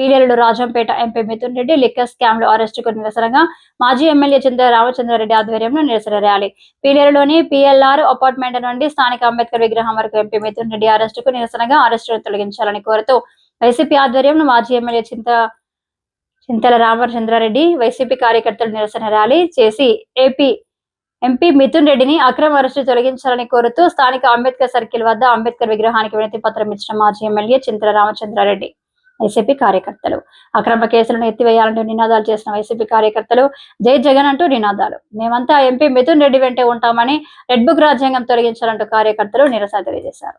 పీలేరుడు Rajampet MP Mithun Reddy liquor స్కామ్లో అరెస్టుకు నిరసనగా మాజీ ఎమ్మెల్యే చంద్ర రామచంద్రారెడ్డి ఆధ్వర్యంలో నిరసన ర్యాలీ. పీలేరులోని పిఎల్ఆర్ అపార్ట్మెంట్ నుండి స్థానిక అంబేద్కర్ విగ్రహం వరకు ఎంపీ మిథున్ రెడ్డి అరెస్టుకు నిరసనగా అరెస్టును తొలగించాలని కోరుతూ వైసీపీ ఆధ్వర్యంలో మాజీ ఎమ్మెల్యే చింత చింతల రామచంద్రారెడ్డి వైసీపీ కార్యకర్తలు నిరసన ర్యాలీ చేసి ఏపీ ఎంపీ మిథున్ రెడ్డిని అక్రమ అరెస్టు తొలగించాలని కోరుతూ స్థానిక అంబేద్కర్ సర్కిల్ వద్ద అంబేద్కర్ విగ్రహానికి వినతి పత్రం ఇచ్చిన మాజీ ఎమ్మెల్యే చింతల రామచంద్రారెడ్డి వైసీపీ కార్యకర్తలు. అక్రమ కేసులను ఎత్తివేయాలంటూ నినాదాలు చేసిన వైసీపీ కార్యకర్తలు జై జగన్ అంటూ నినాదాలు. మేమంతా ఎంపీ మిథున్ రెడ్డి వెంటే ఉంటామని రెడ్ బుక్ రాజ్యాంగం తొలగించాలంటూ కార్యకర్తలు నిరసన తెలియజేశారు.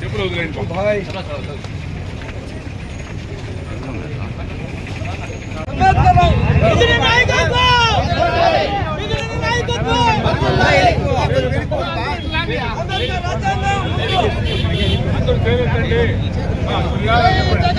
చెప్పులు వదిలేండి బాయ్ అందరికీ రాజ్యాంగం అందరూ జగన్